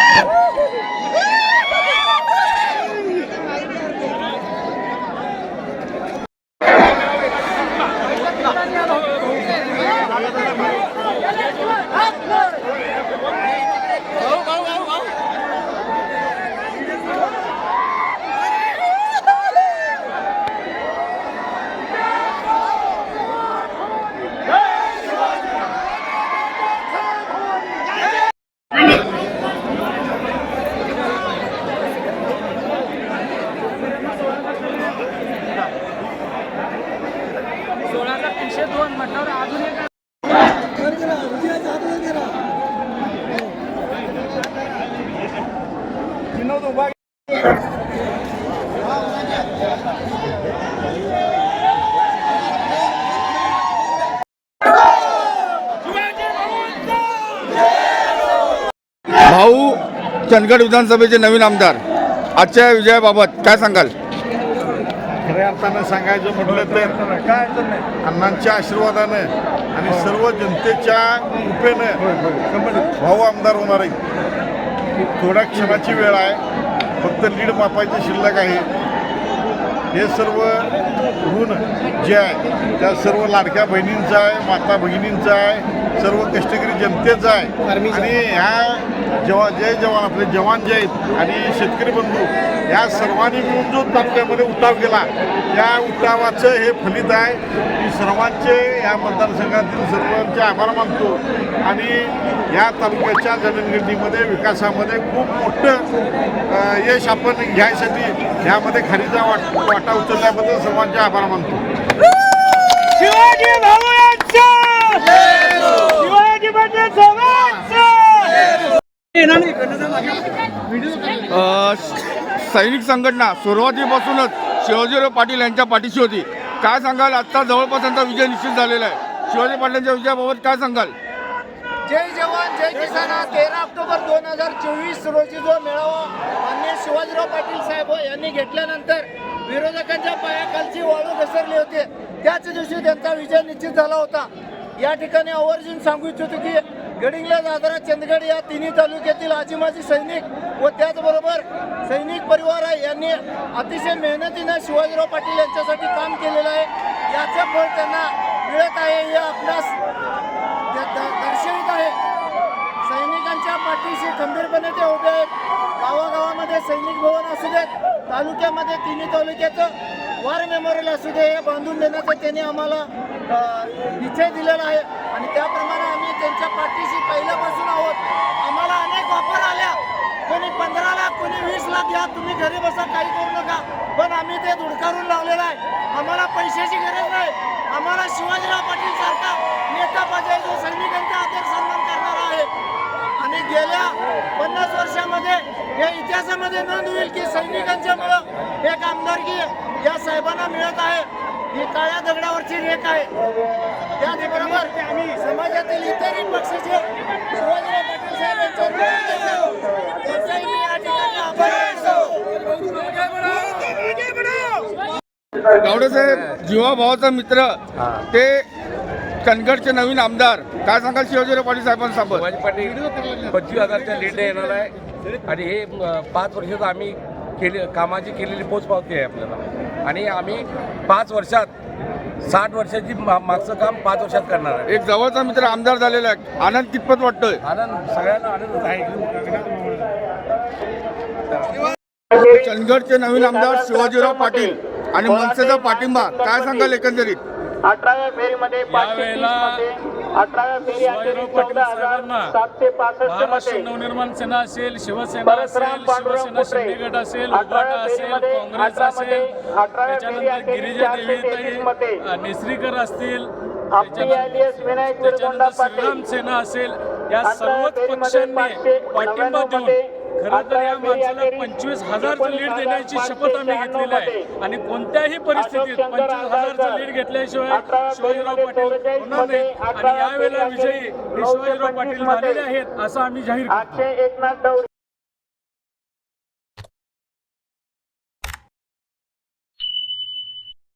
Woo! भाऊ चंदगड विधानसभेचे नवीन आमदार. आजच्या विजयाबाबत काय सांगाल? खऱ्या अर्थानं सांगायचं म्हटलं तर अण्णांच्या आशीर्वादानं आणि सर्व जनतेच्या कृपेनं भाऊ आमदार होणार आहे थोड्या क्षणाची वेळ आहे. फक्त लीड मापायची शिल्लक आहे. हे सर्व ऋण जे आहे त्या सर्व लाडक्या बहिणींचं आहे माता भगिनींचं आहे सर्व कष्टकरी जनतेचं आहे. आणि ह्या जवान जय जवान आपले जवान जे आहेत आणि शेतकरी बंधू या सर्वांनी मिळून जो तालुक्यामध्ये उठाव केला त्या उठावाचं हे फलित आहे मी सर्वांचे या मतदारसंघातील सर्वांचे आभार मानतो. आणि या तालुक्याच्या जडणघडणीमध्ये विकासामध्ये खूप मोठं यश आपण घ्यायसाठी यामध्ये खालीचा वाट वाटा उचलल्याबद्दल सर्वांचे आभार मानतो. शिवाजी भाऊ सैनिक संघटना सुरुवातीपासूनच शिवाजीराव पाटील यांच्या पाठीशी होती. काय सांगाल? आत्ता जवळपास त्यांचा विजय निश्चित झालेला आहे. शिवाजी पाटलांच्या विजयाबाबत काय सांगाल? जय जवान जय किसान. हा तेरा ऑक्टोबर दोन हजार चोवीस रोजी जो मेळावा मान्य शिवाजीराव पाटील साहेब यांनी घेतल्यानंतर विरोधकांच्या पायाखालची वाळू घसरली होती. त्याच दिवशी त्यांचा विजय निश्चित झाला होता. या ठिकाणी आवर्जून सांगू इच्छितो की गडिंगला दादरा चंदगड या तिन्ही तालुक्यातील आजीमाजी सैनिक व त्याचबरोबर सैनिक परिवार आहे. यांनी अतिशय मेहनतीनं शिवाजीराव पाटील यांच्यासाठी काम केलेलं आहे. याचं फळ त्यांना मिळत आहे हे आपणास द- दर्शवित आहे. सैनिकांच्या पाठीशी खंबीरपणे ते उभे आहेत. गावागावामध्ये सैनिक भवन असू देत तालुक्यामध्ये तिन्ही तालुक्याचं वार मेमोरियल असू दे हे बांधून देण्याचा त्यांनी आम्हाला निश्चय दिलेला आहे. आणि त्याप्रमाणे आम्ही त्यांच्या पाठीशी पहिल्यापासून आहोत. आम्हाला अनेक ऑफर आल्या. कोणी पंधरा लाख कोणी वीस लाख या तुम्ही घरी बसा काही करू नका. पण आम्ही ते धुडकारून लावलेलं आहे. आम्हाला पैशाची गरज नाही. आम्हाला शिवाजीराव पाटील सारखा नेता पाहिजे जो सैनिकांचा आदर सन्मान करणारा आहे. आणि गेल्या पन्नास वर्षामध्ये या इतिहासामध्ये नोंद होईल की सैनिकांच्यामुळं एक आमदारकी या साहेबांना मिळत आहे. ही काळ्या दगडावरची रेख आहे. त्याचबरोबर समाजातील इतरही पक्षाचे शिवाजीराव पाटील साहेब यांच्यावर त्यांचाही मी या ठिकाणी आभार मानतो. गावडेसाहेब जीवाभावाचा मित्र ते चंदगडचे नवीन आमदार. काय सांगाल शिवाजीराव पाटील साहेबांसोबत? शिवाजी पाटील पंचवीस हजारच्या लीडने येणार आहे. आणि हे पाच वर्षात आम्ही केली कामाची केलेली पोचपावती आहे आपल्याला. आणि आम्ही पाच वर्षात साठ वर्षाची मा मागचं काम पाच वर्षात करणार आहे. एक जवळचा मित्र आमदार झालेला आहे. आनंद कितपत वाटतोय? आनंद सगळ्यांना आनंदच आहे. चंदगडचे नवीन आमदार शिवाजीराव पाटील आणि मनसेचा पाठिंबा. काय सांगाल एकंदरीत? अठराव्या फेरीमध्ये अठराव्या फेरी चौदा हजार सातशे पासष्ट मते नवनिर्माण सेना असेल शिवसेना असेल शिवसेना कुत्रे. शिंदे गट असेल उभाटा असेल काँग्रेस असेल त्याच्यानंतर गिरिजा. अ, नेसरीकर असतील त्याच्यानंतर. श्रीराम सेना असेल या सर्वच पक्षांनी पाठिंबा देऊन. खरं तर या माणसाला पंचवीस हजारचं लीड देण्याची शपथ आम्ही घेतलेली आहे. आणि कोणत्याही परिस्थितीत पंचवीस हजारचं. लीड घेतल्याशिवाय शिवाजीराव पाटील होणार नाही. आणि यावेळेला विजयी हे शिवाजीराव पाटील. झालेले आहेत असं आम्ही जाहीर करतो